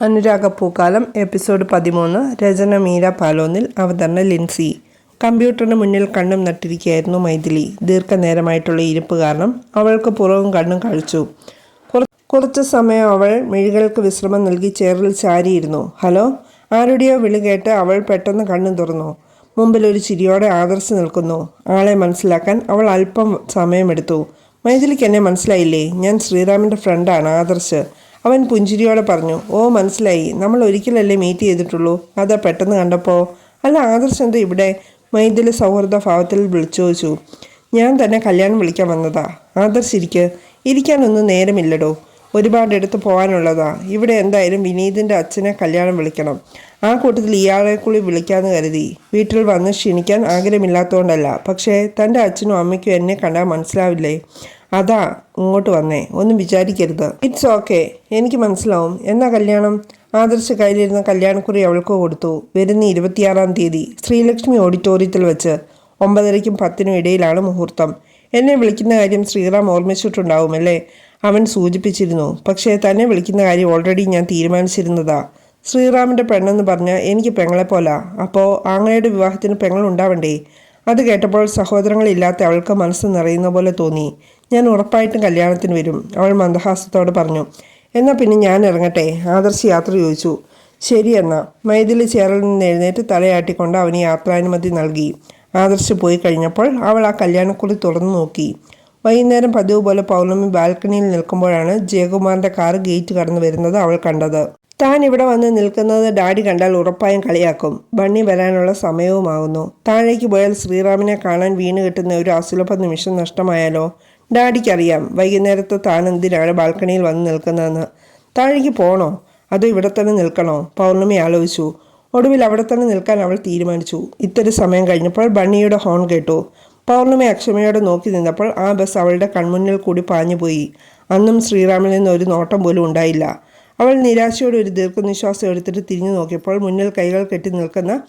അനുരാഗപ്പൂക്കാലം episode പതിമൂന്ന് രചന മീര പാലോന്നിൽ അവതരണ ലിൻസി. കമ്പ്യൂട്ടറിന് മുന്നിൽ കണ്ണും നട്ടിരിക്കുകയായിരുന്നു മൈഥിലി. ദീർഘനേരമായിട്ടുള്ള ഇരിപ്പ് കാരണം അവൾക്ക് പുറവും കണ്ണും കഴിച്ചു. കുറച്ച് സമയം അവൾ മിഴികൾക്ക് വിശ്രമം നൽകി ചേറിൽ ചാരിയിരുന്നു. ഹലോ? ആരുടെയോ വിളി കേട്ട് അവൾ പെട്ടെന്ന് കണ്ണു തുറന്നു. മുമ്പിൽ ഒരു ചിരിയോടെ ആദർശ് നിൽക്കുന്നു. ആളെ മനസ്സിലാക്കാൻ അവൾ അല്പം സമയമെടുത്തു. മൈഥിലിക്ക് എന്നെ മനസ്സിലായില്ലേ? ഞാൻ ശ്രീറാമിന്റെ ഫ്രണ്ടാണ് ആദർശ്. അവൻ പുഞ്ചിരിയോടെ പറഞ്ഞു ഓ മനസ്സിലായി. നമ്മൾ ഒരിക്കലല്ലേ മീറ്റ് ചെയ്തിട്ടുള്ളൂ. അതാ പെട്ടെന്ന് കണ്ടപ്പോൾ അല്ല ആദർശ് എന്താ ഇവിടെ മൈദല സൗഹൃദ ഭാവത്തിൽ വിളിച്ചു ചോദിച്ചു. ഞാൻ തന്നെ കല്യാണം വിളിക്കാൻ വന്നതാ. ആദർശ് ഇരിക്ക്. ഇരിക്കാനൊന്നും നേരമില്ലടോ. ഒരുപാട് എടുത്ത് പോകാനുള്ളതാ. ഇവിടെ എന്തായാലും വിനീതിന്റെ അച്ഛനെ കല്യാണം വിളിക്കണം. ആ കൂട്ടത്തിൽ ഇയാളെ കൂടി വിളിക്കാമെന്ന് കരുതി. വീട്ടിൽ വന്ന് ക്ഷണിക്കാൻ ആഗ്രഹമില്ലാത്തതുകൊണ്ടല്ല പക്ഷേ തന്റെ അച്ഛനും അമ്മയ്ക്കും എന്നെ കണ്ടാൽ മനസ്സിലാവില്ലേ? അതാ ഇങ്ങോട്ട് വന്നേ. ഒന്നും വിചാരിക്കരുത്. ഇറ്റ്സ് ഓക്കെ എനിക്ക് മനസ്സിലാവും. എന്നാ കല്യാണം? ആദർശ കയ്യിലിരുന്ന കല്യാണക്കുറി അവൾക്ക് കൊടുത്തു. വരുന്ന ഇരുപത്തിയാറാം തീയതി. ശ്രീലക്ഷ്മി ഓഡിറ്റോറിയത്തിൽ വെച്ച് ഒമ്പതരയ്ക്കും പത്തിനും ഇടയിലാണ് മുഹൂർത്തം. എന്നെ വിളിക്കുന്ന കാര്യം ശ്രീറാം ഓർമ്മിച്ചിട്ടുണ്ടാവുമല്ലേ അവൻ സൂചിപ്പിച്ചിരുന്നു. പക്ഷേ തന്നെ വിളിക്കുന്ന കാര്യം ഓൾറെഡി ഞാൻ തീരുമാനിച്ചിരുന്നതാ. ശ്രീറാമിന്റെ പെണ്ണെന്ന് പറഞ്ഞാൽ എനിക്ക് പെങ്ങളെ പോലാ. അപ്പോൾ ആങ്ങളയുടെ വിവാഹത്തിന് പെങ്ങളുണ്ടാവണ്ടേ? അത് കേട്ടപ്പോൾ സഹോദരങ്ങളില്ലാത്ത അവൾക്ക് മനസ്സ് നിറയുന്ന പോലെ തോന്നി. ഞാൻ ഉറപ്പായിട്ടും കല്യാണത്തിന് വരും. അവൾ മന്ദഹാസത്തോട് പറഞ്ഞു. എന്നാൽ പിന്നെ ഞാൻ ഇറങ്ങട്ടെ? ആദർശ് യാത്ര ചോദിച്ചു. ശരി എന്നാ മൈഥിലി ചേറിൽ നിന്ന് എഴുന്നേറ്റ് തലയാട്ടിക്കൊണ്ട് അവന് യാത്രാനുമതി നൽകി. ആദർശ് പോയി കഴിഞ്ഞപ്പോൾ അവൾ ആ കല്യാണക്കുറി തുറന്നു നോക്കി. വൈകുന്നേരം പതിവ് പോലെ പൗർണമി ബാൽക്കണിയിൽ നിൽക്കുമ്പോഴാണ് ജയകുമാറിന്റെ കാർ ഗേറ്റ് കടന്നു വരുന്നത് അവൾ കണ്ടത്. താൻ ഇവിടെ വന്ന് നിൽക്കുന്നത് ഡാഡി കണ്ടാൽ ഉറപ്പായും കളിയാക്കും. ബണ്ണി വരാനുള്ള സമയവുമാകുന്നു താഴേക്ക് പോയാൽ ശ്രീറാമിനെ കാണാൻ വീണ് കിട്ടുന്ന ഒരു അസുലഭ നിമിഷം നഷ്ടമായാലോ? ഡാഡിക്കറിയാം. വൈകുന്നേരത്ത് താൻ എന്തിനാണ് ബാൽക്കണിയിൽ വന്ന് നിൽക്കുന്നതെന്ന്. താഴേക്ക് പോണോ? അതോ ഇവിടെ തന്നെ നിൽക്കണോ? പൗർണമി ആലോചിച്ചു. ഒടുവിൽ അവിടെ തന്നെ നിൽക്കാൻ അവൾ തീരുമാനിച്ചു. ഇത്തിരി സമയം കഴിഞ്ഞപ്പോൾ ബണ്ണിയുടെ ഹോൺ കേട്ടു. പൗർണമി അക്ഷമയോടെ നോക്കി നിന്നപ്പോൾ ആ ബസ് അവളുടെ കൺമുന്നിൽ കൂടി പാഞ്ഞുപോയി അന്നും ശ്രീറാമിൽ നിന്ന് ഒരു നോട്ടം പോലും ഉണ്ടായില്ല. അവൾ നിരാശയോടെ ഒരു ദീർഘനിശ്വാസം എടുത്തിട്ട് തിരിഞ്ഞു നോക്കിയപ്പോൾ മുന്നിൽ കൈകൾ കെട്ടി നിൽക്കുന്ന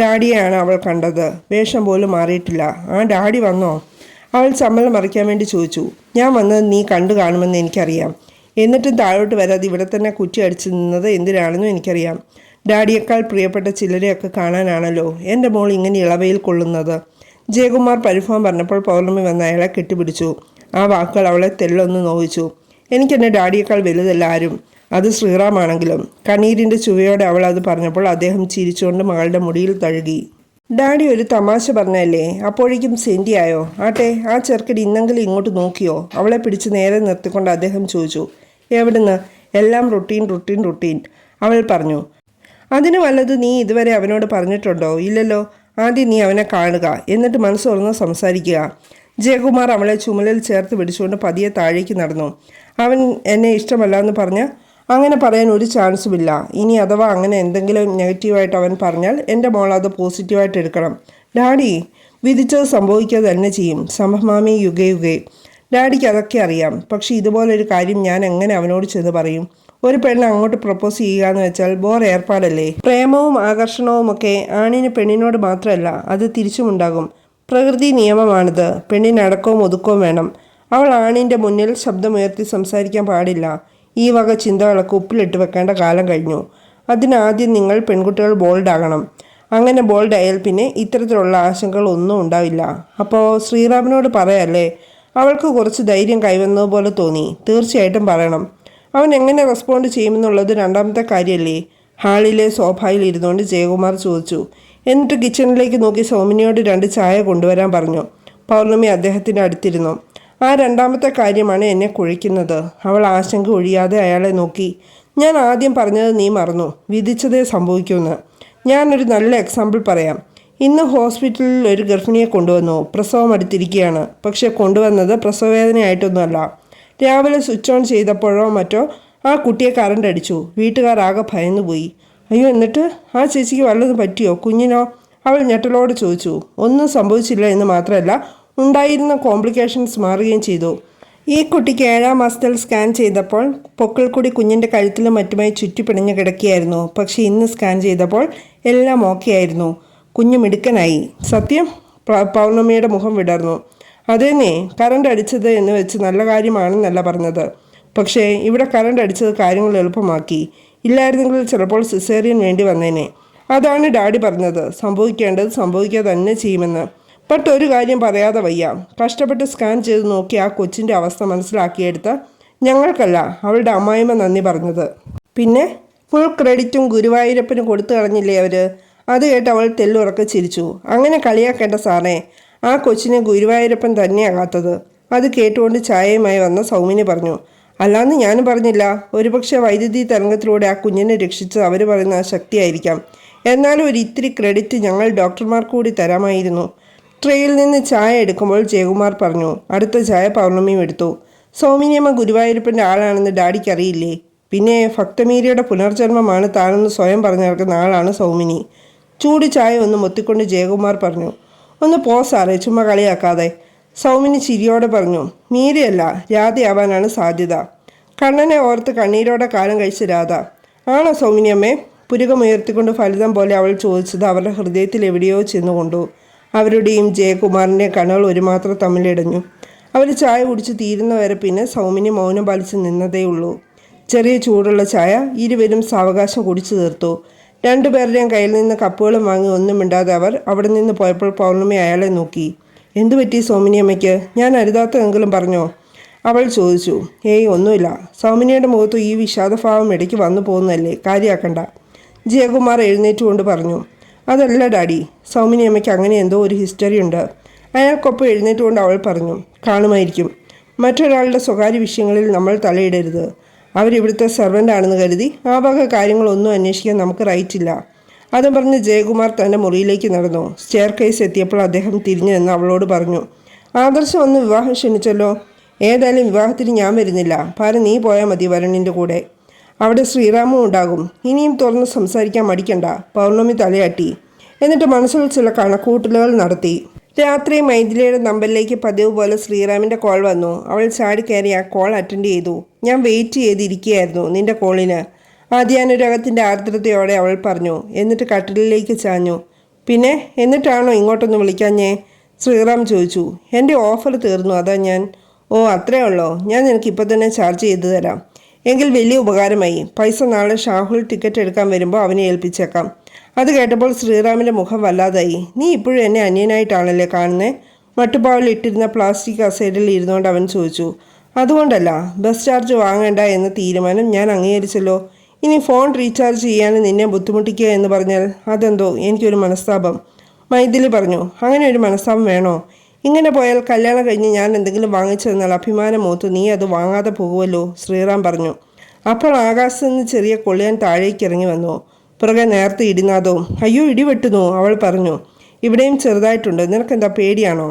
ഡാഡിയെയാണ് അവൾ കണ്ടത്. വേഷം പോലും മാറിയിട്ടില്ല. ആ ഡാഡി വന്നോ? അവൾ സമ്മതം മറിക്കാൻ വേണ്ടി ചോദിച്ചു ഞാൻ വന്നത് നീ കണ്ടു കാണുമെന്ന് എനിക്കറിയാം. എന്നിട്ടും താഴോട്ട് വരാതെ ഇവിടെ തന്നെ കുറ്റി അടിച്ചു നിന്നത് എന്തിനാണെന്നും എനിക്കറിയാം. ഡാഡിയേക്കാൾ പ്രിയപ്പെട്ട ചിലരെയൊക്കെ കാണാനാണല്ലോ എന്റെ മോൾ ഇങ്ങനെ ഇളവയിൽ കൊള്ളുന്നത്. ജയകുമാർ പരിഭവം പറഞ്ഞപ്പോൾ പൗർണമി വന്ന് അയാളെ കെട്ടിപ്പിടിച്ചു. ആ വാക്കുകൾ അവളെ തെല്ലൊന്ന് നോവിച്ചു. എനിക്കെന്റെ ഡാഡിയേക്കാൾ വലുതല്ല ആരും. അത് ശ്രീറാമാണെങ്കിലും. കണ്ണീരിന്റെ ചുവയോടെ അവൾ അത് പറഞ്ഞപ്പോൾ അദ്ദേഹം ചിരിച്ചുകൊണ്ട് മകളുടെ മുടിയിൽ തഴുകി. ഡാഡി ഒരു തമാശ പറഞ്ഞല്ലേ? അപ്പോഴേക്കും സെന്റി ആയോ? ആട്ടെ ആ ചെറുക്കടി ഇന്നെങ്കിലും ഇങ്ങോട്ട് നോക്കിയോ? അവളെ പിടിച്ച് നേരെ നിർത്തിക്കൊണ്ട് അദ്ദേഹം ചോദിച്ചു എവിടുന്ന്? എല്ലാം റുട്ടീൻ റുട്ടീൻ റുട്ടീൻ അവൾ പറഞ്ഞു. അതിന് വല്ലത് നീ ഇതുവരെ അവനോട് പറഞ്ഞിട്ടുണ്ടോ? ഇല്ലല്ലോ. ആദ്യം നീ അവനെ കാണുക എന്നിട്ട് മനസ്സ് തുറന്ന് സംസാരിക്കുക. ജയകുമാർ അവളെ ചുമലിൽ ചേർത്ത് പിടിച്ചുകൊണ്ട് പതിയെ താഴേക്ക് നടന്നു. അവൻ എന്നെ ഇഷ്ടമല്ല എന്ന് പറഞ്ഞ? അങ്ങനെ പറയാൻ ഒരു ചാൻസും ഇല്ല ഇനി അഥവാ അങ്ങനെ എന്തെങ്കിലും നെഗറ്റീവായിട്ട് അവൻ പറഞ്ഞാൽ എന്റെ മോൾ അത് പോസിറ്റീവായിട്ട് എടുക്കണം. ഡാഡി വിധിച്ചത് സംഭവിക്കുക തന്നെ ചെയ്യും. സംഭമാമി യുഗയുഗേ യുഗേ ഡാഡിക്ക് അതൊക്കെ അറിയാം. പക്ഷേ ഇതുപോലൊരു കാര്യം ഞാൻ എങ്ങനെ അവനോട് ചെന്ന് പറയും? ഒരു പെണ്ണ് അങ്ങോട്ട് പ്രപ്പോസ് ചെയ്യുക എന്ന് വെച്ചാൽ ബോർ ഏർപ്പാടല്ലേ? പ്രേമവും ആകർഷണവും ഒക്കെ ആണിന് പെണ്ണിനോട് മാത്രമല്ല അത് തിരിച്ചുമുണ്ടാകും പ്രകൃതി നിയമമാണിത്. പെണ്ണിന് അടക്കവും ഒതുക്കവും വേണം. അവൾ ആണിന്റെ മുന്നിൽ ശബ്ദമുയർത്തി സംസാരിക്കാൻ പാടില്ല. ഈ വക ചിന്തകളൊക്കെ ഉപ്പിലിട്ട് വെക്കേണ്ട കാലം കഴിഞ്ഞു. അതിനാദ്യം നിങ്ങൾ പെൺകുട്ടികൾ ബോൾഡാകണം അങ്ങനെ ബോൾഡായാൽ പിന്നെ ഇത്തരത്തിലുള്ള ആശങ്കകൾ ഒന്നും ഉണ്ടാവില്ല. അപ്പോൾ ശ്രീറാമിനോട് പറയല്ലേ അവൾക്ക് കുറച്ച് ധൈര്യം കൈവന്നതുപോലെ തോന്നി. തീർച്ചയായിട്ടും പറയണം. അവൻ എങ്ങനെ റെസ്പോണ്ട് ചെയ്യുമെന്നുള്ളത് രണ്ടാമത്തെ കാര്യമല്ലേ ഹാളിലെ സോഫയിൽ ഇരുന്നുകൊണ്ട് ജയകുമാർ ചോദിച്ചു. എന്നിട്ട് കിച്ചണിലേക്ക് നോക്കി സൗമിനിയോട് രണ്ട് ചായ കൊണ്ടുവരാൻ പറഞ്ഞു. പൗർണമി അദ്ദേഹത്തിന്റെ അടുത്തിരുന്നു. ആ രണ്ടാമത്തെ കാര്യമാണ് എന്നെ കുഴിക്കുന്നത്. അവൾ ആശങ്ക ഒഴിയാതെ അയാളെ നോക്കി. ഞാൻ ആദ്യം പറഞ്ഞത് നീ മറന്നു. വിധിച്ചതേ സംഭവിക്കുമെന്ന്. ഞാനൊരു നല്ല എക്സാമ്പിൾ പറയാം. ഇന്ന് ഹോസ്പിറ്റലിൽ ഒരു ഗർഭിണിയെ കൊണ്ടുവന്നു. പ്രസവം അടുത്തിരിക്കുകയാണ്. പക്ഷെ കൊണ്ടുവന്നത് പ്രസവവേദനയായിട്ടൊന്നുമല്ല. രാവിലെ സ്വിച്ച് ഓൺ ചെയ്തപ്പോഴോ മറ്റോ ആ കുട്ടിയെ കറണ്ട് അടിച്ചു. വീട്ടുകാർ ആകെ ഭയന്നുപോയി അയ്യോ എന്നിട്ട്? ആ ചേച്ചിക്ക് വല്ലതും പറ്റിയോ? കുഞ്ഞിനോ? അവൾ ഞെട്ടലോട് ചോദിച്ചു. ഒന്നും സംഭവിച്ചില്ല എന്ന് മാത്രമല്ല ഉണ്ടായിരുന്ന കോംപ്ലിക്കേഷൻസ് മാറുകയും ചെയ്തു. ഈ കുട്ടിക്ക് ഏഴാം മാസത്തിൽ സ്കാൻ ചെയ്തപ്പോൾ പൊക്കിൾക്കുടി കുഞ്ഞിന്റെ കഴുത്തിലും മറ്റുമായി ചുറ്റിപ്പിണഞ്ഞ് കിടക്കുകയായിരുന്നു. പക്ഷേ ഇന്ന് സ്കാൻ ചെയ്തപ്പോൾ എല്ലാം ഓക്കെ ആയിരുന്നു. കുഞ്ഞ് മിടുക്കനായി. സത്യം പൗർണമിയുടെ മുഖം വിടർന്നു. അതേന്നേ കറണ്ട് അടിച്ചത് എന്ന് വെച്ച് നല്ല കാര്യമാണെന്നല്ല പറഞ്ഞത്. പക്ഷേ ഇവിടെ കറണ്ട് അടിച്ചത് കാര്യങ്ങൾ എളുപ്പമാക്കി. ഇല്ലായിരുന്നെങ്കിൽ ചിലപ്പോൾ സിസേറിയൻ വേണ്ടി വന്നേനെ. അതാണ് ഡാഡി പറഞ്ഞത്. സംഭവിക്കേണ്ടത് സംഭവിക്കുക തന്നെ ചെയ്യുമെന്ന്. ബട്ട് ഒരു കാര്യം പറയാതെ വയ്യ. കഷ്ടപ്പെട്ട് സ്കാൻ ചെയ്ത് നോക്കി ആ കൊച്ചിന്റെ അവസ്ഥ മനസ്സിലാക്കിയെടുത്ത ഞങ്ങൾക്കല്ല അവളുടെ അമ്മായിമ്മ നന്ദി പറഞ്ഞത്. പിന്നെ ഫുൾ ക്രെഡിറ്റും ഗുരുവായൂരപ്പന് കൊടുത്തു കളഞ്ഞില്ലേ അവർ അത് കേട്ട് അവൾ തെല്ലുറക്കെ ചിരിച്ചു. അങ്ങനെ കളിയാക്കേണ്ട സാറേ ആ കൊച്ചിനെ ഗുരുവായൂരപ്പൻ തന്നെയാകാത്തത് അത് കേട്ടുകൊണ്ട് ചായയുമായി വന്ന സൗമിനി പറഞ്ഞു. അല്ലാന്ന് ഞാനും പറഞ്ഞില്ല. ഒരുപക്ഷെ വൈദ്യുതി തരംഗത്തിലൂടെ ആ കുഞ്ഞിനെ രക്ഷിച്ചത് അവർ പറയുന്ന ശക്തിയായിരിക്കാം. എന്നാലും ഒരു ഇത്തിരി ക്രെഡിറ്റ് ഞങ്ങൾ ഡോക്ടർമാർക്ക് കൂടി തരാമായിരുന്നു. ട്രെയിൽ നിന്ന് ചായ എടുക്കുമ്പോൾ ജയകുമാർ പറഞ്ഞു അടുത്ത ചായ പൗർണമിയും എടുത്തു. സൗമിനിയമ്മ ഗുരുവായൂരപ്പന്റെ ആളാണെന്ന് ഡാഡിക്ക് അറിയില്ലേ? പിന്നെ ഭക്തമീരിയുടെ പുനർജന്മമാണ് താനെന്ന് സ്വയം പറഞ്ഞു നടക്കുന്ന ആളാണ് സൗമിനി ചൂട് ചായ ഒന്ന് മൊത്തിക്കൊണ്ട് ജയകുമാർ പറഞ്ഞു ഒന്ന് പോ സാറേ ചുമ്മാ കളിയാക്കാതെ. സൗമിനി ചിരിയോടെ പറഞ്ഞു മീരയല്ല രാധയാവാനാണ് സാധ്യത. കണ്ണനെ ഓർത്ത് കണ്ണീരോടെ കാലം കഴിച്ച രാധ. ആണോ സൗമിനിയമ്മേ പുരുകമുയർത്തിക്കൊണ്ട് ഫലിതം പോലെ അവൾ ചോദിച്ചത് അവരുടെ ഹൃദയത്തിൽ എവിടെയോ ചെന്നുകൊണ്ടു. അവരുടെയും ജയകുമാറിന്റെ കണ്ണുകൾ ഒരുമാത്രം തമ്മിലിടഞ്ഞു. അവർ ചായ കുടിച്ച് തീരുന്നവരെ പിന്നെ സൗമിനി മൗനം പാലിച്ച് നിന്നതേയുള്ളൂ. ചെറിയ ചൂടുള്ള ചായ ഇരുവരും സാവകാശം കുടിച്ചു തീർത്തു. രണ്ടുപേരുടെയും കയ്യിൽ നിന്ന് കപ്പുകളും വാങ്ങി ഒന്നും അവർ അവിടെ നിന്ന് പോയപ്പോൾ പൗർണമി അയാളെ നോക്കി. എന്തു പറ്റി സൗമിനിയമ്മയ്ക്ക് ഞാൻ അരുതാത്തതെങ്കിലും പറഞ്ഞോ? അവൾ ചോദിച്ചു. ഏയ് ഒന്നുമില്ല. സൗമിനിയുടെ മുഖത്ത് ഈ വിഷാദഭാവം ഇടയ്ക്ക് വന്നു പോകുന്നതല്ലേ? കാര്യമാക്കണ്ട. ജയകുമാർ എഴുന്നേറ്റുകൊണ്ട് പറഞ്ഞു. അതല്ല ഡാഡി. സൗമിനി അമ്മയ്ക്ക് അങ്ങനെ എന്തോ ഒരു ഹിസ്റ്ററി ഉണ്ട്. അയാൾക്കൊപ്പം എഴുന്നേറ്റുകൊണ്ട് അവൾ പറഞ്ഞു കാണുമായിരിക്കും. മറ്റൊരാളുടെ സ്വകാര്യ വിഷയങ്ങളിൽ നമ്മൾ തലയിടരുത്. അവരിവിടുത്തെ സെർവന്റ് ആണെന്ന് കരുതി ആ വക കാര്യങ്ങളൊന്നും അന്വേഷിക്കാൻ നമുക്ക് റൈറ്റ് ഇല്ല. അതും പറഞ്ഞ് ജയകുമാർ തന്റെ മുറിയിലേക്ക് നടന്നു. സ്റ്റെയർ കേസ് എത്തിയപ്പോൾ അദ്ദേഹം തിരിഞ്ഞു എന്ന് അവളോട് പറഞ്ഞു ആദർശം ഒന്ന് വിവാഹം ക്ഷണിച്ചല്ലോ. ഏതായാലും വിവാഹത്തിന് ഞാൻ വരുന്നില്ല. പാര നീ പോയാൽ മതി വരുണിന്റെ കൂടെ. അവിടെ ശ്രീരാമും ഉണ്ടാകും. ഇനിയും തുറന്ന് സംസാരിക്കാൻ മടിക്കണ്ട. പൗർണമി തലയാട്ടി. എന്നിട്ട് മനസ്സിൽ ചില കണക്കൂട്ടലുകൾ നടത്തി. രാത്രി മൈഥിലിയുടെ നമ്പറിലേക്ക് പതിവ് പോലെ ശ്രീറാമിന്റെ കോൾ വന്നു. അവൾ ചാടി കയറി ആ കോൾ അറ്റൻഡ് ചെയ്തു. ഞാൻ വെയിറ്റ് ചെയ്തിരിക്കുകയായിരുന്നു നിന്റെ കോളിന്. ആദ്യാനുരാഗത്തിന്റെ ആർദ്രതയോടെ അവൾ പറഞ്ഞു. എന്നിട്ട് കട്ടിലിലേക്ക് ചാഞ്ഞു. പിന്നെ എന്നിട്ടാണോ ഇങ്ങോട്ടൊന്ന് വിളിക്കാഞ്ഞേ? ശ്രീറാം ചോദിച്ചു. എന്റെ ഓഫർ തീർന്നു. അതാ ഞാൻ. ഓ അത്രേ ഉള്ളോ? ഞാൻ നിനക്ക് ഇപ്പോൾ തന്നെ ചാർജ് ചെയ്തു തരാം. എങ്കിൽ വലിയ ഉപകാരമായി. പൈസ നാളെ ഷാഹുൽ ടിക്കറ്റ് എടുക്കാൻ വരുമ്പോൾ അവനെ ഏൽപ്പിച്ചേക്കാം. അത് കേട്ടപ്പോൾ ശ്രീറാമിന്റെ മുഖം വല്ലാതായി. നീ ഇപ്പോഴും എന്നെ അന്യനായിട്ടാണല്ലേ കാണുന്നത് മട്ടുപാവിൽ ഇട്ടിരുന്ന പ്ലാസ്റ്റിക് അസൈഡിൽ ഇരുന്നുകൊണ്ട് അവൻ ചോദിച്ചു. അതുകൊണ്ടല്ല ബസ് ചാർജ് വാങ്ങേണ്ട എന്ന തീരുമാനം ഞാൻ അംഗീകരിച്ചല്ലോ. ഇനി ഫോൺ റീചാർജ് ചെയ്യാൻ നിന്നെ ബുദ്ധിമുട്ടിക്കുക എന്ന് പറഞ്ഞാൽ അതെന്തോ? എനിക്കൊരു മനസ്താപം. മൈഥിലി പറഞ്ഞു. അങ്ങനെ ഒരു മനസ്താപം വേണോ? ഇങ്ങനെ പോയാൽ കല്യാണം കഴിഞ്ഞ് ഞാൻ എന്തെങ്കിലും വാങ്ങിച്ചു തന്നാൽ അഭിമാനം മൂത്ത് നീ അത് വാങ്ങാതെ പോകുമല്ലോ ശ്രീറാം പറഞ്ഞു. അപ്പോൾ ആകാശത്ത് നിന്ന് ചെറിയ കൊള്ളിയാൻ താഴേക്ക് ഇറങ്ങി വന്നു. പുറകെ നേരത്തെ ഇടിനാഥോ അയ്യോ ഇടിവെട്ടുന്നു അവൾ പറഞ്ഞു. ഇവിടെയും ചെറുതായിട്ടുണ്ട് നിനക്കെന്താ പേടിയാണോ?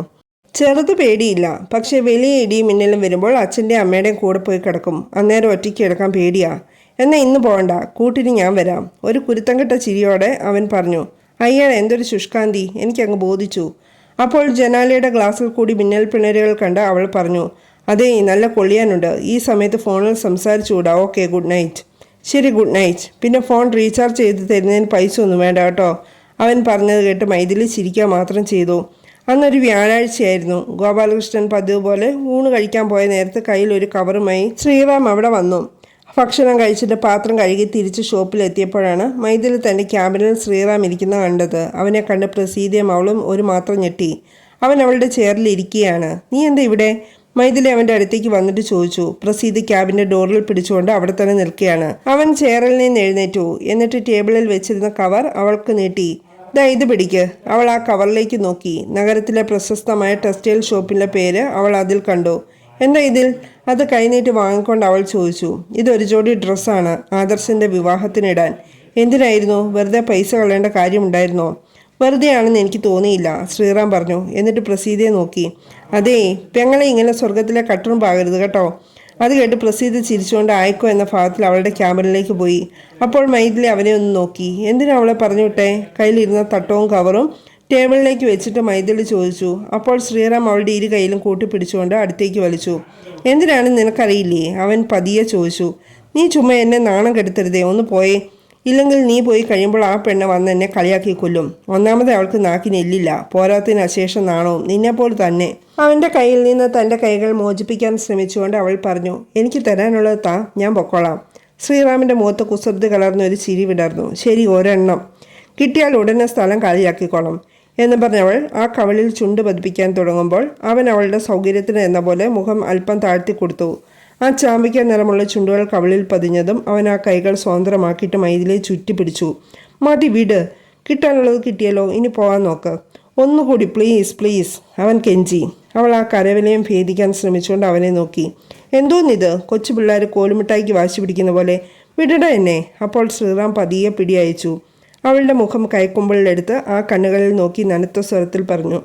ചെറുത് പേടിയില്ല പക്ഷേ വലിയ ഇടിയും മിന്നലും വരുമ്പോൾ അച്ഛന്റെ അമ്മയുടെയും കൂടെ പോയി കിടക്കും. അന്നേരം ഒറ്റയ്ക്ക് കിടക്കാൻ പേടിയാ. എന്നാൽ ഇന്ന് പോകണ്ട കൂട്ടിന് ഞാൻ വരാം. ഒരു കുരുത്തം കെട്ട ചിരിയോടെ അവൻ പറഞ്ഞു. അയ്യാ എന്തൊരു ശുഷ്കാന്തി എനിക്കങ്ങ് ബോധിച്ചു. അപ്പോൾ ജനാലയുടെ ഗ്ലാസ്സിൽ കൂടി മിന്നൽ പിണരുകൾ കണ്ട് അവൾ പറഞ്ഞു അതേ നല്ല കൊള്ളിയാനുണ്ട്. ഈ സമയത്ത് ഫോണിൽ സംസാരിച്ചുകൂടാ. Okay good night. ശരി ഗുഡ് നൈറ്റ്. പിന്നെ ഫോൺ റീചാർജ് ചെയ്ത് തരുന്നതിന് പൈസ ഒന്നും വേണ്ട കേട്ടോ. അവൻ പറഞ്ഞത് കേട്ട് മൈഥിലി ചിരിക്കുക മാത്രം ചെയ്തു. അന്നൊരു വ്യാഴാഴ്ചയായിരുന്നു. ഗോപാലകൃഷ്ണൻ പതിവ് പോലെ ഊണ് കഴിക്കാൻ പോയ നേരത്ത് കയ്യിൽ ഒരു കവറുമായി ശ്രീറാം അവിടെ വന്നു. ഭക്ഷണം കഴിച്ചിട്ട് പാത്രം കഴുകി തിരിച്ച് ഷോപ്പിലെത്തിയപ്പോഴാണ് മൈഥിലി തന്റെ ക്യാബിനിൽ ശ്രീറാം ഇരിക്കുന്ന കണ്ടത്. അവനെ കണ്ട് പ്രസീതയും അവളും ഒരു മാത്രം ഞെട്ടി. അവൻ അവളുടെ ചെയറിൽ ഇരിക്കുകയാണ്. നീ എന്താ ഇവിടെ? മൈഥിലി അവന്റെ അടുത്തേക്ക് വന്നിട്ട് ചോദിച്ചു. പ്രസീത് ക്യാബിന്റെ ഡോറിൽ പിടിച്ചുകൊണ്ട് അവിടെ തന്നെ നിൽക്കുകയാണ്. അവൻ ചെയറിൽ നിന്ന് എഴുന്നേറ്റു. എന്നിട്ട് ടേബിളിൽ വെച്ചിരുന്ന കവർ അവൾക്ക് നീട്ടി. ദാ ഇത് പിടിക്ക്. അവൾ ആ കവറിലേക്ക് നോക്കി. നഗരത്തിലെ പ്രശസ്തമായ ടെക്സ്റ്റൈൽ ഷോപ്പിന്റെ പേര് അവൾ അതിൽ കണ്ടു. എന്താ ഇതിൽ? അത് കൈനീട്ടി വാങ്ങിക്കൊണ്ട് അവൾ ചോദിച്ചു. ഇതൊരു ജോഡി ഡ്രസ്സാണ്. ആദർശിന്റെ വിവാഹത്തിനിടാൻ. എന്തിനായിരുന്നു? വെറുതെ പൈസ കളയേണ്ട കാര്യമുണ്ടായിരുന്നോ? വെറുതെയാണെന്ന് എനിക്ക് തോന്നിയില്ല ശ്രീറാം പറഞ്ഞു. എന്നിട്ട് പ്രസീതയെ നോക്കി. അതേ പെങ്ങളെ ഇങ്ങനെ സ്വർഗത്തിലെ കട്ടറും പാകരുത് കേട്ടോ. അത് കേട്ട് പ്രസീത ചിരിച്ചുകൊണ്ട് ആയിക്കോ എന്ന ഭാഗത്തിൽ അവളുടെ ക്യാമറയിലേക്ക് പോയി. അപ്പോൾ മൈഥിലി അവനെ ഒന്ന് നോക്കി. എന്തിനാ അവളെ പറഞ്ഞു വിട്ടേ? കയ്യിലിരുന്ന തട്ടവും കവറും ടേബിളിലേക്ക് വെച്ചിട്ട് മൈഥിലി ചോദിച്ചു അപ്പോൾ ശ്രീറാം അവളുടെ ഇരു കയ്യിലും കൂട്ടിപ്പിടിച്ചുകൊണ്ട് അടുത്തേക്ക് വലിച്ചു. എന്തിനാണ് നിനക്കറിയില്ലേ? അവൻ പതിയെ ചോദിച്ചു. നീ ചുമ്മാ എന്നെ നാണം കെടുത്തരുതേ ഒന്ന് പോയേ. ഇല്ലെങ്കിൽ നീ പോയി കഴിയുമ്പോൾ ആ പെണ്ണ് വന്ന് എന്നെ കളിയാക്കി കൊല്ലും. ഒന്നാമത് അവൾക്ക് നാക്കിന് എല്ലില്ല. പോരാത്തിന് അശേഷം നാണവും. നിന്നെപ്പോലെ തന്നെ. അവന്റെ കയ്യിൽ നിന്ന് തന്റെ കൈകൾ മോചിപ്പിക്കാൻ ശ്രമിച്ചുകൊണ്ട് അവൾ പറഞ്ഞു എനിക്ക് തരാനുള്ളത് താ ഞാൻ പൊക്കോളാം. ശ്രീറാമിന്റെ മുഖത്ത് കുസൃതി കലർന്ന ഒരു ചിരി വിടർന്നു. ശരി ഒരെണ്ണം. കിട്ടിയാൽ ഉടനെ സ്ഥലം കാലിയാക്കിക്കോളാം എന്ന് പറഞ്ഞവൾ ആ കവളിൽ ചുണ്ട് പതിപ്പിക്കാൻ തുടങ്ങുമ്പോൾ അവൻ അവളുടെ സൗകര്യത്തിന് എന്ന പോലെ മുഖം അല്പം താഴ്ത്തി കൊടുത്തു. ആ ചാമ്പിക്ക നിറമുള്ള ചുണ്ടുകൾ കവളിൽ പതിഞ്ഞതും അവൻ ആ കൈകൾ സ്വതന്ത്രമാക്കിയിട്ട് മൈതിലെ ചുറ്റി പിടിച്ചു. മതി വിട്. കിട്ടാനുള്ളത് കിട്ടിയല്ലോ. ഇനി പോകാൻ നോക്ക്. ഒന്നുകൂടി പ്ലീസ് പ്ലീസ് അവൻ കെഞ്ചി. അവൾ ആ കരവിലയും ഭേദിക്കാൻ ശ്രമിച്ചുകൊണ്ട് അവനെ നോക്കി. എന്തോന്നിത്? കൊച്ചു പിള്ളേർ കോലുമിട്ടായിക്ക് വാശി പിടിക്കുന്ന പോലെ. വിടട എന്നെ. അപ്പോൾ ശ്രീറാം പതിയെ പിടിയയച്ചു. അവളുടെ മുഖം കൈക്കുമ്പിളിലെടുത്ത് ആ കണ്ണുകളിൽ നോക്കി നനുത്ത സ്വരത്തിൽ പറഞ്ഞു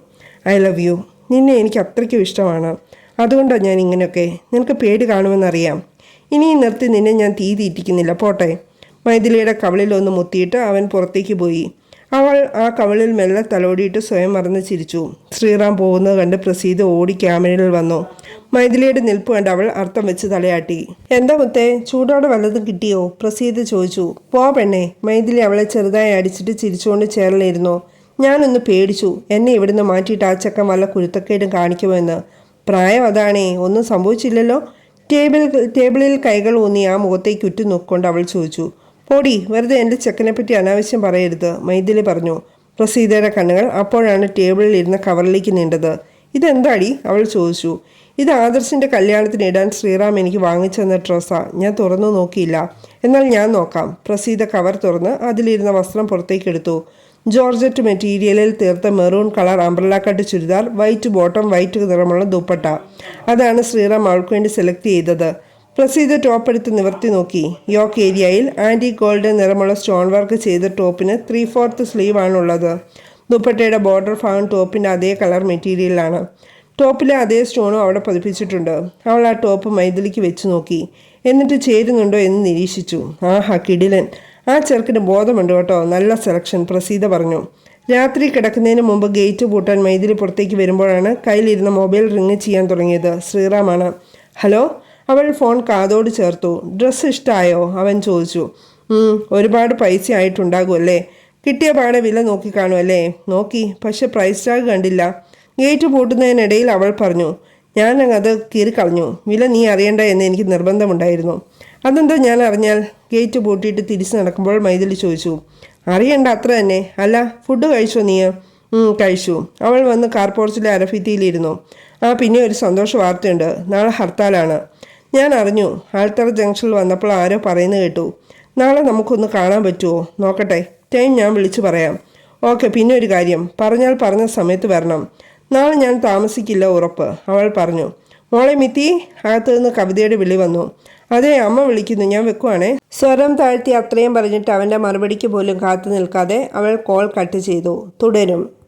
ഐ ലവ് യു നിന്നെ എനിക്ക് അത്രയ്ക്കും ഇഷ്ടമാണ്. അതുകൊണ്ടാണ് ഞാൻ ഇങ്ങനെയൊക്കെ? നിനക്ക് പേടി കാണുമെന്നറിയാം. ഇനി നിർത്തി നിന്നെ ഞാൻ തീ തീറ്റിക്കുന്നില്ല പോട്ടെ. മൈഥിലിയുടെ കവളിലൊന്ന് മുത്തിയിട്ട് അവൻ പുറത്തേക്ക് പോയി. അവൾ ആ കവളിൽ മെല്ലെ തലോടിയിട്ട് സ്വയം മറന്ന് ചിരിച്ചു. ശ്രീറാം പോകുന്നത് കണ്ട് പ്രസീത ഓടി ക്യാമറയിൽ വന്നു. മൈഥിലിയുടെ നിൽപ്പ് കണ്ട് അവൾ അർത്ഥം വെച്ച് തലയാട്ടി. എന്താ മുത്തേ ചൂടോടെ വല്ലതും കിട്ടിയോ? പ്രസീത ചോദിച്ചു. പോ പെണ്ണെ. മൈഥിലി അവളെ ചെറുതായി അടിച്ചിട്ട് ചിരിച്ചുകൊണ്ട് ചേർന്നിരുന്നു ഞാനൊന്ന് പേടിച്ചു. എന്നെ ഇവിടുന്ന് മാറ്റിയിട്ട് ആ ചക്കൻ വല്ല കുരുത്തക്കേടും കാണിക്കുമെന്ന് പ്രായം അതാണേ. ഒന്നും സംഭവിച്ചില്ലല്ലോ. ടേബിൾ ടേബിളിൽ കൈകൾ ഊന്നി ആ മുഖത്തേക്ക് ഉറ്റു നോക്കിക്കൊണ്ട് അവൾ ചോദിച്ചു. പോടി വെറുതെ എന്റെ ചെക്കനെ പറ്റി അനാവശ്യം പറയരുത് മൈഥിലി പറഞ്ഞു. പ്രസീതയുടെ കണ്ണുകൾ അപ്പോഴാണ് ടേബിളിൽ ഇരുന്ന കവറിലേക്ക് നീണ്ടത്. ഇതെന്താടി? അവൾ ചോദിച്ചു. ഇത് ആദർശിന്റെ കല്യാണത്തിന് ഇടാൻ ശ്രീറാം എനിക്ക് വാങ്ങിച്ചു തന്ന ഡ്രസ്സാ. ഞാൻ തുറന്നു നോക്കിയില്ല. എന്നാൽ ഞാൻ നോക്കാം. പ്രസീത കവർ തുറന്ന് അതിലിരുന്ന വസ്ത്രം പുറത്തേക്കെടുത്തു ജോർജറ്റ് മെറ്റീരിയലിൽ തീർത്ത maroon colour umbrella cut churidar white bottom white നിറമുള്ള ദുപ്പട്ട. അതാണ് ശ്രീറാം അവൾക്ക് വേണ്ടി സെലക്ട് ചെയ്തത്. പ്രസീത ടോപ്പ് എടുത്ത് നിവർത്തി നോക്കി. യോക്ക് ഏരിയയിൽ ആന്റി ഗോൾഡ് നിറമുള്ള സ്റ്റോൺ വർക്ക് ചെയ്ത ടോപ്പിന് ത്രീ ഫോർത്ത് സ്ലീവ് ആണുള്ളത് ദുപ്പട്ടയുടെ ബോർഡർ ഭാഗം ടോപ്പിന്റെ അതേ കളർ മെറ്റീരിയലാണ് ടോപ്പിലെ അതേ സ്റ്റോണും അവിടെ പതിപ്പിച്ചിട്ടുണ്ട്. അവൾ ആ ടോപ്പ് മൈഥിലിക്ക് വെച്ച് നോക്കി. എന്നിട്ട് ചേരുന്നുണ്ടോ എന്ന് നിരീക്ഷിച്ചു. ആഹാ കിടിലൻ. ആ ചെറുക്കിന് ബോധമുണ്ട് കേട്ടോ. നല്ല സെലക്ഷൻ പ്രസീത പറഞ്ഞു. രാത്രി കിടക്കുന്നതിന് മുമ്പ് ഗേറ്റ് പൂട്ടാൻ മൈഥിലി പുറത്തേക്ക് വരുമ്പോഴാണ് കയ്യിലിരുന്ന മൊബൈൽ റിങ് ചെയ്യാൻ തുടങ്ങിയത്. ശ്രീറാമാണ്. ഹലോ? അവൾ ഫോൺ കാതോട് ചേർത്തു. ഡ്രസ്സ് ഇഷ്ടമായോ അവൻ ചോദിച്ചു. "ഉം, ഒരുപാട് പൈസ ആയിട്ടുണ്ടാകുമല്ലേ? കിട്ടിയ പാടെ വില നോക്കി കാണുമല്ലേ? നോക്കി പക്ഷെ പ്രൈസ് ടാഗ് കണ്ടില്ല. ഗേറ്റ് പൂട്ടുന്നതിനിടയിൽ അവൾ പറഞ്ഞു ഞാൻ അത് കീറിക്കളഞ്ഞു വില നീ അറിയണ്ട എന്ന് എനിക്ക് നിർബന്ധമുണ്ടായിരുന്നു. അതെന്താ ഞാൻ അറിഞ്ഞാൽ ഗേറ്റ് പൂട്ടിയിട്ട് തിരിച്ചു നടക്കുമ്പോൾ മൈതിലി ചോദിച്ചു അറിയണ്ട അത്ര തന്നെ. അല്ല ഫുഡ് കഴിച്ചോ നീ? കഴിച്ചു. അവൾ വന്ന് കാർ പോർച്ചിലെ അരഫിത്തിയിലിരുന്നു ആ പിന്നെ ഒരു സന്തോഷ വാർത്തയുണ്ട്. നാളെ ഹർത്താലാണ്. ഞാൻ അറിഞ്ഞു ആൽത്തറ ജംഗ്ഷനിൽ വന്നപ്പോൾ ആരോ പറയുന്നത് കേട്ടു. നാളെ നമുക്കൊന്ന് കാണാൻ പറ്റുമോ നോക്കട്ടെ. ടൈം ഞാൻ വിളിച്ചു പറയാം. ഓക്കെ പിന്നെ ഒരു കാര്യം. പറഞ്ഞാൽ പറഞ്ഞ സമയത്ത് വരണം. നാളെ ഞാൻ താമസിക്കില്ല ഉറപ്പ്. അവൾ പറഞ്ഞു. മോളെ മിത്തി അകത്തു നിന്ന് കവിതയുടെ വിളി വന്നു. അതെ അമ്മ വിളിക്കുന്നു. ഞാൻ വെക്കുവാണേ. സ്വരം താഴ്ത്തി അത്രയും പറഞ്ഞിട്ട് അവന്റെ മറുപടിക്ക് പോലും കാത്തു നിൽക്കാതെ അവൾ കോൾ കട്ട് ചെയ്തു. തുടരും.